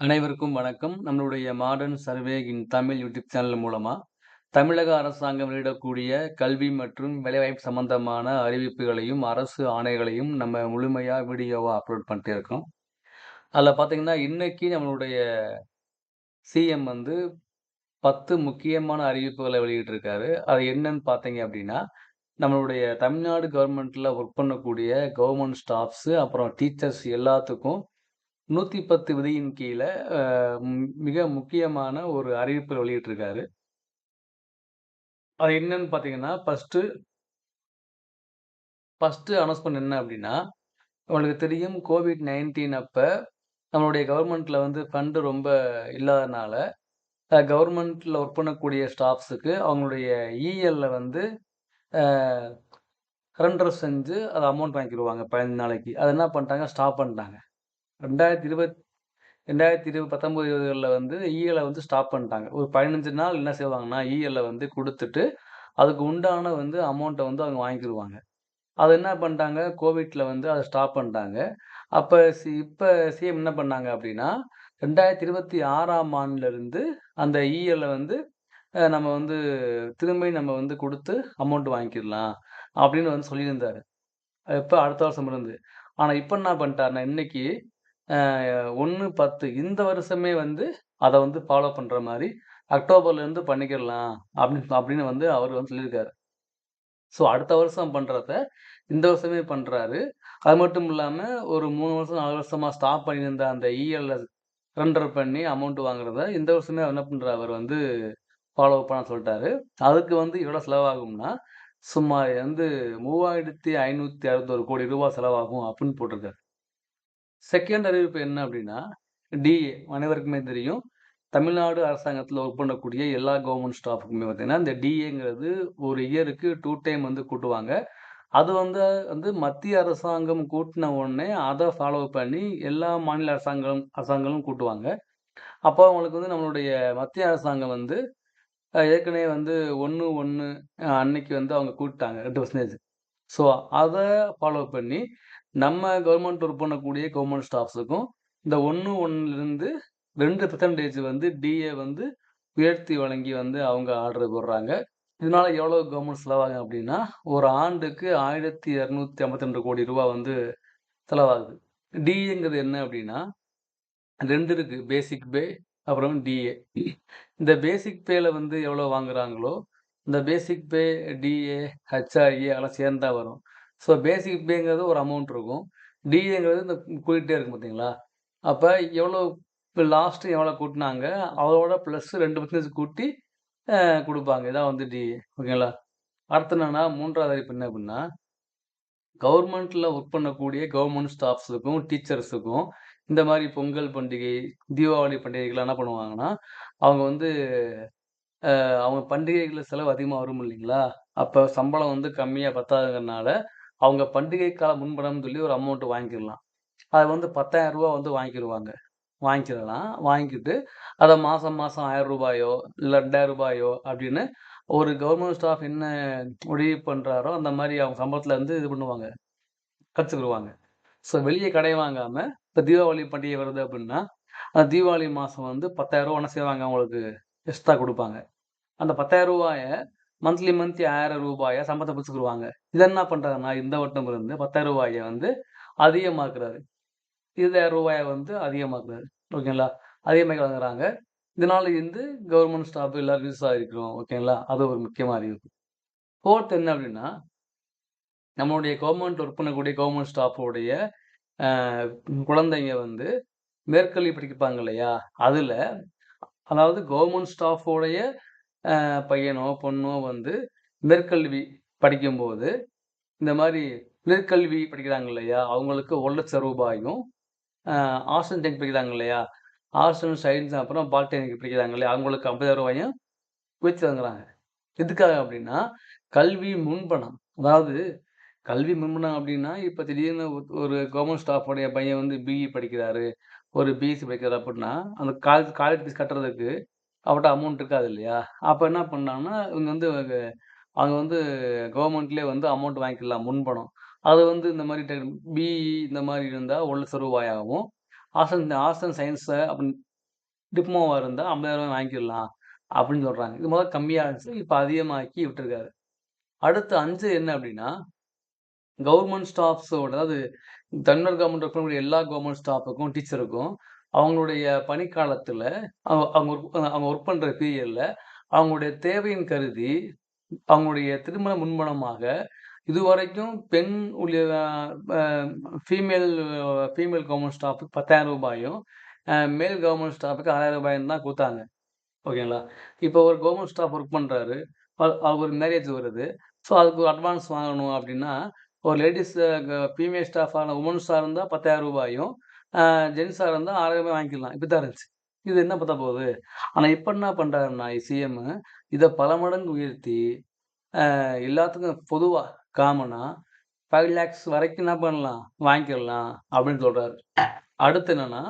அனைவருக்கும் வணக்கம். நம்மளுடைய modern survey in Tamil YouTube channel மூலமாக தமிழக அரசாங்கம் வெளியிடக்கூடிய கல்வி மற்றும் வேலைவாய்ப்பு சம்பந்தமான அறிவிப்புகளையும், அரசு ஆணைகளையும் நம்ம முழுமையாக வீடியோவாக அப்லோட் பண்ணிட்டே இருக்கோம். அதில் பார்த்தீங்கன்னா, இன்னைக்கு நம்மளுடைய சிஎம் வந்து 10 முக்கியமான அறிவிப்புகளை வெளியிட்டிருக்காரு. அது என்னன்னு பார்த்தீங்க அப்படின்னா நம்மளுடைய தமிழ்நாடு கவர்மெண்ட்டில் ஒர்க் பண்ணக்கூடிய கவர்மெண்ட் ஸ்டாஃப்ஸு அப்புறம் டீச்சர்ஸ் எல்லாத்துக்கும் 110 விதியின் கீழே மிக முக்கியமான ஒரு அறிவிப்பு வெளியிட்டிருக்காரு. அது என்னன்னு பார்த்தீங்கன்னா, ஃபஸ்ட்டு ஃபர்ஸ்ட்டு அனௌன்ஸ்மெண்ட் என்ன அப்படின்னா உங்களுக்கு தெரியும் கோவிட் நைன்டீன் அப்போ நம்மளுடைய கவர்மெண்ட்டில் வந்து ஃபண்டு ரொம்ப இல்லாதனால, கவர்மெண்ட்டில் ஒர்க் பண்ணக்கூடிய ஸ்டாஃப்ஸுக்கு அவங்களுடைய இஎல்ல வந்து கரண்டர் சரண்டர் செஞ்சு அதை அமௌண்ட் வாங்கிடுவாங்க பதினஞ்சு நாளைக்கு. அதை என்ன பண்ணிட்டாங்க, ஸ்டாப் பண்ணிட்டாங்க. 2020 2020 19, 20கள்ல வந்து இஎலை வந்து ஸ்டாப் பண்ணிட்டாங்க. ஒரு 15 நாள் என்ன செய்வாங்கன்னா, இஎல்ல வந்து கொடுத்துட்டு அதுக்கு உண்டான வந்து அமௌண்ட்டை வந்து அவங்க வாங்கிடுவாங்க அது என்ன பண்ணிட்டாங்க, கோவிட்ல வந்து அதை ஸ்டாப் பண்ணிட்டாங்க. அப்போ சி இப்போ சிஎம் என்ன பண்ணாங்க அப்படின்னா ரெண்டாயிரத்தி இருபத்தி ஆறாம் ஆண்டுலேருந்து அந்த இஎல்ல வந்து நம்ம வந்து திரும்பி நம்ம வந்து கொடுத்து அமௌண்ட் வாங்கிடலாம் அப்படின்னு வந்து சொல்லியிருந்தாரு. எப்ப அடுத்த வருஷம் இருந்து. ஆனால் இப்போ என்ன பண்ணிட்டாருன்னா, இன்னைக்கு ஒன்று பத்து இந்த வருஷமே வந்து அதை வந்து ஃபாலோ பண்ணுற மாதிரி அக்டோபர்லேருந்து பண்ணிக்கிடலாம் அப்படின்னு அப்படின்னு வந்து அவர் வந்து சொல்லியிருக்காரு. ஸோ அடுத்த வருஷம் பண்ணுறத இந்த வருஷமே பண்ணுறாரு அது மட்டும் இல்லாமல் ஒரு மூணு வருஷம், நாலு வருஷமாக ஸ்டாப் பண்ணியிருந்த அந்த இஎல்ல ரெண்டர் பண்ணி அமௌண்ட் வாங்குறத, இந்த வருஷமே என்ன பண்றாரு அவர் வந்து ஃபாலோ பண்ண சொல்லிட்டாரு அதுக்கு வந்து எவ்வளோ செலவாகும்னா, சுமார் வந்து மூவாயிரத்தி ஐநூற்றி அறுபத்தொரு கோடி ரூபா செலவாகும் அப்படின்னு போட்டிருக்காரு. செகண்ட் அறிவிப்பு என்ன அப்படின்னா டிஏ அனைவருக்குமே தெரியும். தமிழ்நாடு அரசாங்கத்தில் ஒர்க் பண்ணக்கூடிய எல்லா கவர்மெண்ட் ஸ்டாஃபுக்குமே பார்த்தீங்கன்னா, இந்த டிஏங்கிறது ஒரு இயருக்கு டூ டைம் வந்து கூட்டுவாங்க. அது வந்து வந்து மத்திய அரசாங்கம் கூட்டின உடனே அதை ஃபாலோ பண்ணி எல்லா மாநில அரசாங்கம் அரசாங்கங்களும் கூட்டுவாங்க. அப்போ அவங்களுக்கு வந்து நம்மளுடைய மத்திய அரசாங்கம் வந்து ஏற்கனவே வந்து ஒன்று ஒன்று அன்னைக்கு வந்து அவங்க கூட்டிட்டாங்க 2%. ஸோ அதை ஃபாலோ பண்ணி நம்ம கவர்மெண்ட் ஒர்க் பண்ணக்கூடிய கவர்மெண்ட் ஸ்டாஃப்ஸுக்கும் இந்த 1/1லிருந்து 2% வந்து டிஏ வந்து உயர்த்தி வழங்கி வந்து அவங்க ஆர்டர் போடுறாங்க. இதனால எவ்வளோ கவர்மெண்ட் செலவாகும் அப்படின்னா ஒரு ஆண்டுக்கு ஆயிரத்தி இரநூத்தி ஐம்பத்தி ரெண்டு கோடி ரூபா வந்து செலவாகுது. டிஏங்கிறது என்ன அப்படின்னா ரெண்டு இருக்கு. பேசிக் பே அப்புறம் டிஏ. இந்த பேசிக் பேல வந்து எவ்வளோ வாங்குறாங்களோ, இந்த பேசிக் பே, டிஏ, ஹெச்ஆர்ஏ அதெல்லாம் சேர்ந்து தான் வரும். ஸோ பேசிக் பேங்கிறது ஒரு அமௌண்ட் இருக்கும். டிஏங்கிறது இந்த கூட்டிகிட்டே இருக்கும் பார்த்தீங்களா? அப்போ எவ்வளோ இப்போ லாஸ்ட்டு எவ்வளோ கூட்டினாங்க அதோட ப்ளஸ் ரெண்டு பர்சன்டேஜ் கூட்டி கொடுப்பாங்க இதான் வந்து டிஏ. ஓகேங்களா? அடுத்து என்னன்னா 3வது அறிவிப்பு என்ன அப்படின்னா கவர்மெண்ட்டில் ஒர்க் பண்ணக்கூடிய கவர்மெண்ட் ஸ்டாஃப்ஸுக்கும் டீச்சர்ஸுக்கும் இந்த மாதிரி பொங்கல் பண்டிகை, தீபாவளி பண்டிகைகள்லாம் என்ன பண்ணுவாங்கன்னா, அவங்க வந்து அவங்க பண்டிகைகளில் செலவு அதிகமாக வரும் இல்லைங்களா? அப்போ சம்பளம் வந்து கம்மியாக பத்தாதுங்கிறனால, அவங்க பண்டிகை கால முன்பணம்னு சொல்லி ஒரு அமௌண்ட் வாங்கிடலாம் அது வந்து பத்தாயிரம் ரூபா வந்து வாங்கிடுவாங்க வாங்கிக்கிரலாம். வாங்கிக்கிட்டு அத மாசம் மாசம் ரூ. 1000 இல்ல ரூ. 2000 அப்டின்னு ஒரு கவர்மெண்ட் ஸ்டாஃப் என்ன முடிவு பண்ணுறாரோ அந்த மாதிரி அவங்க சம்பளத்தில் இருந்து இது பண்ணுவாங்க. கற்றுக்குருவாங்க ஸோ வெளியே கடை வாங்காமல் இப்போ தீபாவளி பண்டிகை வருது அப்படின்னா அந்த தீபாவளி மாதம் வந்து பத்தாயிரரூவா 10,000 செய்வாங்க அவங்களுக்கு எக்ஸ்ட்ரா கொடுப்பாங்க அந்த பத்தாயிரம் ரூபாயை மந்த்லி மந்த்லி ஆயிரம் ரூபாயை சம்பளத்தை பிடிச்சிக்கிடுவாங்க இதை என்ன பண்ணுறாங்கன்னா இந்த வட்டம் இருந்து பத்தாயிரம் ரூபாயை வந்து அதிகமாக்குறாரு. இருபதாயிரம் ரூபாயை வந்து அதிகமாக்குறாரு. ஓகேங்களா? அதிகமாக வாங்குறாங்க. இதனால வந்து கவர்மெண்ட் ஸ்டாஃப் எல்லாரும் யூஸ் ஆகிருக்கிறோம் ஓகேங்களா? அது ஒரு முக்கியமான அறிவிப்பு. ஃபோர்த் என்ன அப்படின்னா நம்மளுடைய கவர்மெண்ட் ஒர்க் பண்ணக்கூடிய கவர்மெண்ட் ஸ்டாஃபோடைய குழந்தைங்க வந்து மேற்கல்வி படிப்பாங்க இல்லையா? அதுல அதாவது கவர்மெண்ட் ஸ்டாஃபோடைய பையனோ, பொண்ணோ வந்து மேற்கல்வி படிக்கும்போது, இந்த மாதிரி மேற்கல்வி படிக்கிறாங்க இல்லையா? அவங்களுக்கு ஒரு லட்சம் ரூபாயும் ஆர்ட்ஸ் அண்ட் சயின்ஸ் படிக்கிறாங்க இல்லையா? ஆர்ட்ஸ் அண்ட் சயின்ஸ் அப்புறம் பாலிடெக்னிக் படிக்கிறாங்க இல்லையா? அவங்களுக்கு ரூ. 50,000யும் உயர்த்தி வழங்குறாங்க. எதுக்காக அப்படின்னா கல்வி முன்பணம். அதாவது கல்வி முன்பணம் அப்படின்னா இப்போ திடீர்னு ஒரு கவர்மெண்ட் ஸ்டாஃபோடைய பையன் வந்து பிஇ படிக்கிறாரு, ஒரு பிஎஸ்சி படிக்கிறாரு அப்படின்னா அந்த காலேஜ் காலேஜ் ஃபீஸ் கட்டுறதுக்கு அவட்ட அமௌண்ட் இருக்காது இல்லையா? அப்ப என்ன பண்ணாங்கன்னா, இவங்க வந்து அவங்க வந்து கவர்மெண்ட்லேயே வந்து அமௌண்ட் வாங்கிக்கலாம் முன்பணம். அது வந்து இந்த மாதிரி பிஇ இந்த மாதிரி இருந்தா ஒரு 1,00,000 ரூபாயாகவும் ஆசன் ஆசன் சயின்ஸு அப்படின்னு டிப்ளமோவா இருந்தா ஐம்பதாயிரம் 50,000 வாங்கிக்கலாம் அப்படின்னு சொல்றாங்க. இது முதல்ல கம்மியா இருந்துச்சு. இப்ப அதிகமாக்கி விட்டுருக்காரு. அடுத்து அஞ்சு என்ன அப்படின்னா, கவர்மெண்ட் ஸ்டாஃப்ஸோட அதாவது தமிழ்நாடு கவர்மெண்ட் இருக்கக்கூடிய எல்லா கவர்மெண்ட் ஸ்டாஃப்‌க்கும், டீச்சருக்கும் அவங்களுடைய பணிக்காலத்தில் அவங்க அவங்க ஒர்க் அவங்க ஒர்க் அவங்களுடைய தேவையின் கருதி, அவங்களுடைய திருமண முன்பணமாக இதுவரைக்கும் பெண் உள்ள ஃபீமேல் ஃபீமேல் கவர்மெண்ட் ஸ்டாஃப்‌க்கு பத்தாயிரம் ரூபாயும் மேல் கவர்மெண்ட் ஸ்டாஃப்‌க்கு ரூ. 6,000 தான் கொடுத்தாங்க ஓகேங்களா? இப்போ ஒரு கவர்மெண்ட் ஸ்டாஃப் ஒர்க் பண்ணுறாரு அவருக்கு ஒரு மேரேஜ் வருது. ஸோ அதுக்கு ஒரு அட்வான்ஸ் வாங்கணும் அப்படின்னா, ஒரு லேடீஸ் ஃபீமேல் ஸ்டாஃபான வுமன்ஸா இருந்தா ரூ. 10,000யும், அ ஜென்ஸாக இருந்தால் ஆரோக்கியமே வாங்கிக்கலாம் இப்படி தான் இருந்துச்சு. இது என்ன பார்த்தா போகுது? ஆனால் இப்போ என்ன பண்ணுறாருன்னா சிஎம் இதை பல மடங்கு உயர்த்தி, எல்லாத்துக்கும் பொதுவாக காமனாக ஃபைவ் லேக்ஸ் வரைக்கும் என்ன பண்ணலாம்? வாங்கிக்கலாம் அப்படின்னு சொல்கிறாரு அடுத்து என்னென்னா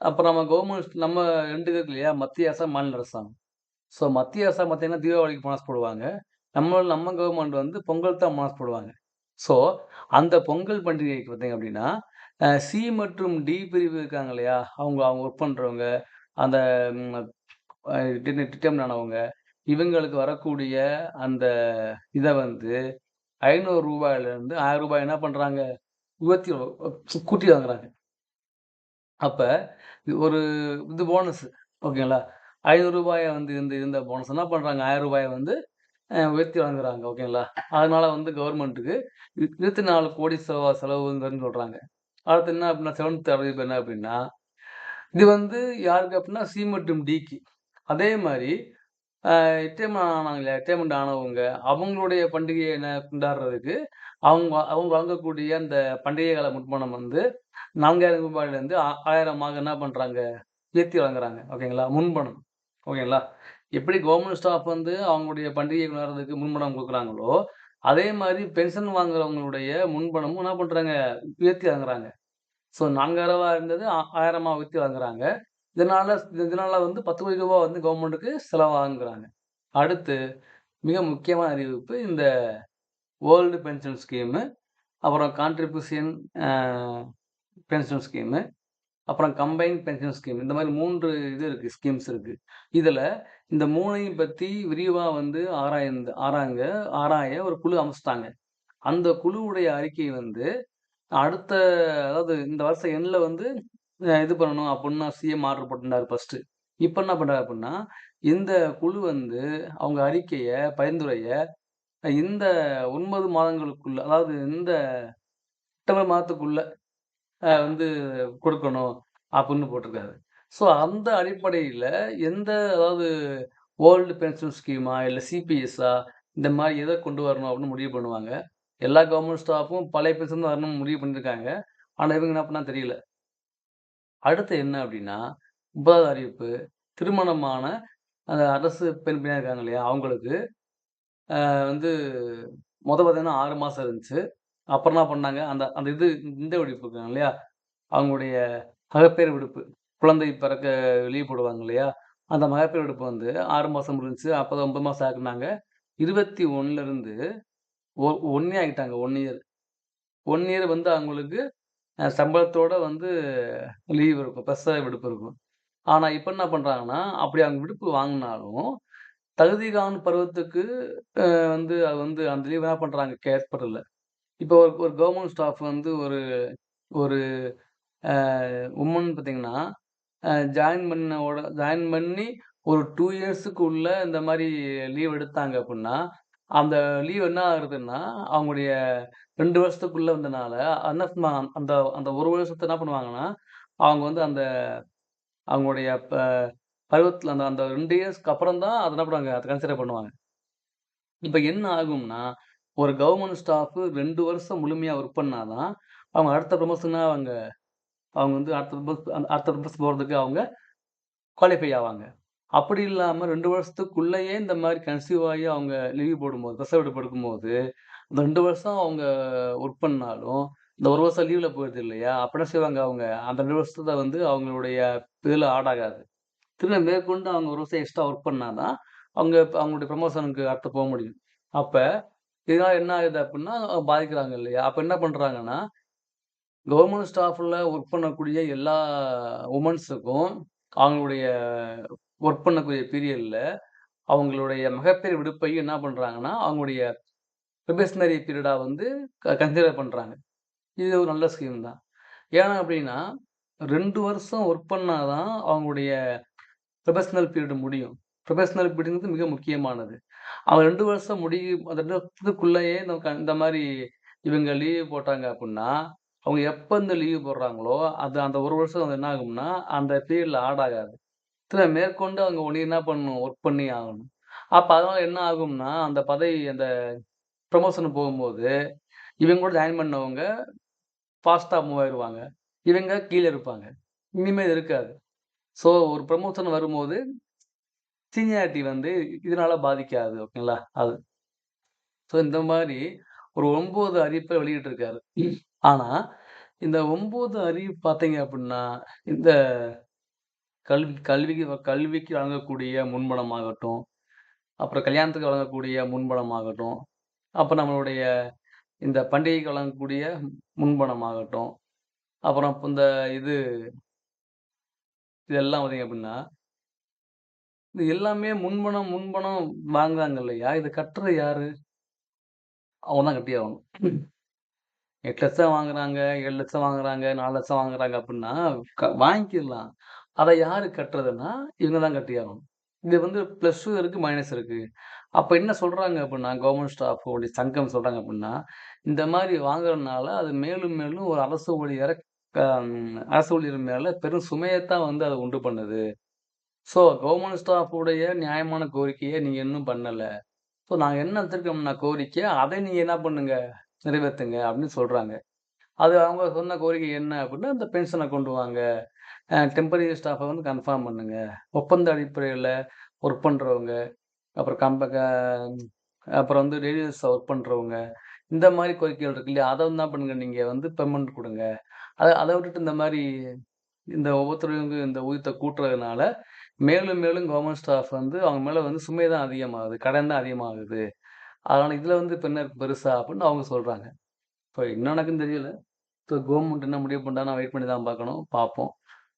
அப்போ நம்ம கவர்மெண்ட் நம்ம ரெண்டு இருக்கு இல்லையா? மத்திய அரசாங்கம், மாநில அரசாங்கம். ஸோ மத்திய அரசாங்கம் பார்த்தீங்கன்னா, தீபாவளிக்கு போனஸ் போடுவாங்க. நம்ம நம்ம கவர்மெண்ட் வந்து பொங்கல் தான் போனஸ் போடுவாங்க. ஸோ அந்த பொங்கல் பண்டிகைக்கு பார்த்தீங்க அப்படின்னா, சி மற்றும் டி பிரிவு இருக்காங்க இல்லையா? அவங்க அவங்க ஒர்க் பண்றவங்க, அந்த டிட்டர்மின் ஆனவங்க, இவங்களுக்கு வரக்கூடிய அந்த இதை வந்து ஐநூறு ரூபாயிலேருந்து ஆயிரம் ரூபாய் என்ன பண்ணுறாங்க உயர்த்தி கூட்டி வாங்குறாங்க. அப்போ ஒரு இது போனஸ் ஓகேங்களா? ஐநூறு ரூபாயை வந்து இருந்து இருந்த போனஸ் என்ன பண்ணுறாங்க ஆயிரம் ரூபாயை வந்து உயர்த்தி வழங்குறாங்க. ஓகேங்களா? அதனால வந்து கவர்மெண்ட்டுக்கு இருபத்தி நாலு கோடி செலவு செலவுங்கன்னு சொல்கிறாங்க அடுத்து என்ன அப்படின்னா, செவன்த் அறிவிப்பு என்ன அப்படின்னா, இது வந்து யாருக்கு அப்படின்னா, சி மற்றும் டிக்கு. அதே மாதிரி அ ஆனாங்க இல்லையா? ரிட்டயர்மென்ட் ஆனவங்க, அவங்களுடைய பண்டிகையை என்ன கொண்டாடுறதுக்கு அவங்க அவங்க வாங்கக்கூடிய அந்த பண்டிகை கால முன்பணம் வந்து ரூ. 4,000லேருந்து ஆ 1000மாக என்ன பண்ணுறாங்க உயர்த்தி வழங்குறாங்க. ஓகேங்களா? முன்பணம். ஓகேங்களா? எப்படி கவர்மெண்ட் ஸ்டாஃப் வந்து அவங்களுடைய பண்டிகை கொண்டாடுறதுக்கு முன்பணம் கொடுக்குறாங்களோ அதே மாதிரி பென்ஷன் வாங்குறவங்களுடைய முன்பணமும் என்ன பண்ணுறாங்க உயர்த்தி வாங்குறாங்க ஸோ ரூ. 4,000 இருந்தது ஆ 1000மா உயர்த்தி வாங்குறாங்க இதனால இதனால வந்து பத்து கோடி ரூபா வந்து கவர்மெண்ட்டுக்கு செலவாகுங்கிறாங்க. அடுத்து மிக முக்கியமான அறிவிப்பு இந்த ஓல்டு பென்ஷன் ஸ்கீமு, அப்புறம் கான்ட்ரிபியூஷன் பென்ஷன் ஸ்கீமு, அப்புறம் கம்பைன்ட் பென்ஷன் ஸ்கீம். இந்த மாதிரி மூன்று இது இருக்கு. ஸ்கீம்ஸ் இருக்கு. இதுல இந்த மூணையும் பத்தி விரிவா வந்து ஆராய்ந்து ஆராய்ங்க ஆராய ஒரு குழு அமைச்சிட்டாங்க அந்த குழுவுடைய அறிக்கை வந்து அடுத்த அதாவது இந்த வருஷம் எண்ணில் வந்து இது பண்ணணும் அப்படின்னா சிஎம் ஆர்டர் போட்டிருந்தாரு ஃபர்ஸ்ட்டு. இப்ப என்ன பண்றாரு அப்படின்னா, இந்த குழு வந்து அவங்க அறிக்கைய, பரிந்துரைய இந்த ஒன்பது மாதங்களுக்குள்ள அதாவது இந்த செப்டம்பர் மாதத்துக்குள்ள வந்து கொடுக்கணும் அப்படின்னு போட்டிருக்காரு. ஸோ அந்த அடிப்படையில் எந்த அதாவது ஓல்டு பென்ஷன் ஸ்கீமா, இல்லை சிபிஎஸ்ஸா இந்த மாதிரி எதை கொண்டு வரணும் அப்படின்னு முடிவு பண்ணுவாங்க. எல்லா கவர்மெண்ட் ஸ்டாஃபும் பழைய பென்ஷன் தான் வரணும்னு முடிவு பண்ணியிருக்காங்க. ஆனால் இவங்க என்ன பண்ணால் தெரியல. அடுத்து என்ன அப்படின்னா, முப்பதாவது அறிவிப்பு திருமணமான அந்த அரசு பெண் பெண்ணியா இருக்காங்க இல்லையா? அவங்களுக்கு வந்து மொதல் பார்த்தீங்கன்னா ஆறு மாதம் இருந்துச்சு. அப்புறம் என்ன பண்ணாங்க, அந்த அந்த இது இந்த விடுப்பு இருக்காங்க இல்லையா? அவங்களுடைய மகப்பேறு விடுப்பு. குழந்தை பிறக்க லீவ் போடுவாங்க இல்லையா? அந்த மகப்பேறு விடுப்பு வந்து ஆறு மாதம் இருந்துச்சு. அப்பதான் 9 மாசம் ஆக்குனாங்க. 21லிருந்து ஒ 1 இயர் ஆக்கிட்டாங்க. 1 இயர். ஒன் இயர் வந்து அவங்களுக்கு சம்பளத்தோட வந்து லீவ் இருக்கும். பிரசவ விடுப்பு இருக்கும். ஆனால் இப்போ என்ன பண்ணுறாங்கன்னா அப்படி அவங்க விடுப்பு வாங்கினாலும் தகுதி காணும் பருவத்துக்கு வந்து அது வந்து அந்த லீவ் என்ன பண்ணுறாங்க கேட்பதில்ல. இப்போ ஒரு ஒரு கவர்மெண்ட் ஸ்டாஃப் வந்து ஒரு ஒரு உமன் பார்த்தீங்கன்னா, ஜாயின் பண்ண உட ஜாயின் பண்ணி ஒரு 2 இயர்ஸ்‌க்கு உள்ள இந்த மாதிரி லீவ் எடுத்தாங்க அப்படின்னா, அந்த லீவ் என்ன ஆகுதுன்னா, அவங்களுடைய ரெண்டு வருஷத்துக்குள்ள வந்தனால, என்ன அந்த அந்த ஒரு வருஷத்தை என்ன பண்ணுவாங்கன்னா, அவங்க வந்து அந்த அவங்களுடைய ப அந்த அந்த ரெண்டு இயர்ஸ்‌க்கு அப்புறம் தான் அதை என்ன பண்ணுவாங்க, அதை கன்சிடர் பண்ணுவாங்க. இப்போ என்ன ஆகும்னா, ஒரு கவர்மெண்ட் ஸ்டாஃப் ரெண்டு வருஷம் முழுமையாக ஒர்க் பண்ணாதான் அவங்க அடுத்த ப்ரொமோஷனாக அவங்க அவங்க வந்து அடுத்த ப்ரமோஷன் அடுத்த ப்ரமோஷன் போகிறதுக்கு அவங்க குவாலிஃபை ஆவாங்க. அப்படி இல்லாமல் ரெண்டு வருஷத்துக்குள்ளேயே இந்த மாதிரி கன்சீவ் ஆகி அவங்க லீவ் போடும்போது, பிரசவ படுக்கும்போது இந்த ரெண்டு வருஷம் அவங்க ஒர்க் பண்ணாலும், இந்த ஒரு வருஷம் லீவில் போயிடுது இல்லையா? அப்படின்னா செய்வாங்க அவங்க, அந்த ரெண்டு வருஷத்தை வந்து அவங்களுடைய இதில் ஆடாகாது திரும்ப மேற்கொண்டு அவங்க ஒரு வருஷம் எக்ஸ்ட்ரா ஒர்க் பண்ணாதான் அவங்க அவங்களுடைய ப்ரமோஷனுக்கு அடுத்து போக முடியும். அப்போ இதனால என்ன ஆகுது அப்படின்னா, பாதிக்கிறாங்க இல்லையா? அப்போ என்ன பண்ணுறாங்கன்னா கவர்மெண்ட் ஸ்டாஃபில் ஒர்க் பண்ணக்கூடிய எல்லா உமன்ஸுக்கும் அவங்களுடைய ஒர்க் பண்ணக்கூடிய பீரியடில் அவங்களுடைய மகப்பேறு விடுப்பையும் என்ன பண்ணுறாங்கன்னா அவங்களுடைய ப்ரொபேஷனரி பீரியடாக வந்து க கன்சிடர் பண்ணுறாங்க இது ஒரு நல்ல ஸ்கீம் தான். ஏன்னா அப்படின்னா ரெண்டு வருஷம் ஒர்க் பண்ணால் தான் அவங்களுடைய ப்ரொபேஷனல் பீரியட் முடியும். ப்ரொஃபஷனல் பீரியட்ங்கிறது மிக முக்கியமானது. அவன் ரெண்டு வருஷம் முடியும் அந்த 2 நமக்கு இந்த மாதிரி இவங்க லீவ் போட்டாங்க அப்படின்னா அவங்க எப்ப இந்த லீவ் போடுறாங்களோ, அது அந்த ஒரு வருஷம் என்ன ஆகும்னா, அந்த பீரியடில் ஆட் ஆகாது. இதுல மேற்கொண்டு அவங்க ஒன்று என்ன பண்ணணும், ஒர்க் பண்ணி ஆகணும். அப்ப அதனால் என்ன ஆகும்னா, அந்த பதவி அந்த ப்ரமோஷன் போகும்போது, இவங்க கூட ஜாயின் பண்ணவங்க ஃபாஸ்ட்டாக மூவ் ஆயிடுவாங்க இவங்க கீழே இருப்பாங்க. இனிமேல் இருக்காது. ஸோ ஒரு ப்ரமோஷன் வரும்போது, சீனியாரிட்டி வந்து இதனால பாதிக்காது. ஓகேங்களா? அது. ஸோ இந்த மாதிரி ஒரு 9 வெளியிட்டு வெளியிட்டிருக்காரு. ஆனா, இந்த ஒன்பது அறிவிப்பு பார்த்தீங்க அப்படின்னா இந்த கல்வி கல்விக்கு கல்விக்கு வழங்கக்கூடிய முன்பணமாகட்டும், அப்புறம் கல்யாணத்துக்கு வழங்கக்கூடிய முன்பணமாகட்டும், அப்ப நம்மளுடைய இந்த பண்டிகைக்கு வழங்கக்கூடிய முன்பணமாகட்டும், அப்புறம் இந்த இது இதெல்லாம் பார்த்தீங்க அப்படின்னா இது எல்லாமே முன்பணம் முன்பணம் வாங்குறாங்க இல்லையா? இத கட்டுறது யாரு? அவங்க தான் கட்டியாகணும். 8,00,000 வாங்குறாங்க, ஏழு லட்சம் வாங்குறாங்க, நாலு லட்சம் வாங்குறாங்க அப்படின்னா வாங்கிக்கலாம். அத யாரு கட்டுறதுன்னா, இவங்க தான் கட்டியாகணும். இது வந்து ப்ளஸ்ஸும் இருக்கு, மைனஸ் இருக்கு. அப்ப என்ன சொல்றாங்க அப்படின்னா கவர்மெண்ட் ஸ்டாஃப் உடைய சங்கம் சொல்றாங்க அப்படின்னா இந்த மாதிரி வாங்குறதுனால அது மேலும் மேலும் ஒரு அரசு ஊழியரை அரசு ஊழியர் மேல பெரும் சுமையத்தான் வந்து அதை உண்டு பண்ணுது. ஸோ கவர்மெண்ட் ஸ்டாஃபுடைய நியாயமான கோரிக்கையை நீங்கள் இன்னும் பண்ணலை ஸோ நாங்கள் என்ன வச்சிருக்கோம்னா கோரிக்கை, அதை நீங்கள் என்ன பண்ணுங்க, நிறைவேத்துங்க அப்படின்னு சொல்கிறாங்க அது அவங்க சொன்ன கோரிக்கை என்ன அப்படின்னா இந்த பென்ஷனை கொண்டு வாங்க. டெம்பரரி ஸ்டாஃபை வந்து கன்ஃபார்ம் பண்ணுங்க. ஒப்பந்த அடிப்படையில் ஒர்க் பண்ணுறவங்க அப்புறம் கம்ப அப்புறம் வந்து ரேடியோஸ் ஒர்க் பண்ணுறவங்க இந்த மாதிரி கோரிக்கைகள் இருக்கு இல்லையா? அதை என்ன பண்ணுங்க நீங்கள் வந்து பேமெண்ட் கொடுங்க அதை அதை விட்டுட்டு இந்த மாதிரி இந்த ஒவ்வொருத்தரும் இந்த ஊதியத்த கூட்டுறதுனால, மேலும் மேலும் கவர்மெண்ட் ஸ்டாஃப் வந்து அவங்க மேலே வந்து சுமை தான் அதிகமாகுது. கடன் தான் அதிகமாகுது. அதனால் இதில் வந்து பின்னர் என்ன பெருசா அப்படின்னு அவங்க சொல்கிறாங்க இப்போ என்ன தெரியல. ஸோ கவர்மெண்ட் என்ன முடிவு பண்றாங்கன்னா வெயிட் பண்ணி தான் பார்க்கணும். பார்ப்போம்.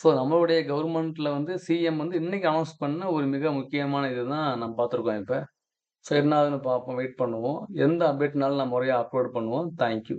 ஸோ நம்மளுடைய கவர்மெண்ட்டில் வந்து சிஎம் வந்து இன்றைக்கி அனௌன்ஸ் பண்ண ஒரு மிக முக்கியமான இது தான் நம்ம பார்த்துருக்கோம் இப்போ ஸோ என்ன ஆகுதுன்னு பார்ப்போம். வெயிட் பண்ணுவோம். எந்த அப்டேட்னாலும் நான் முறையாக அப்லோட் பண்ணுவோம். Thank you.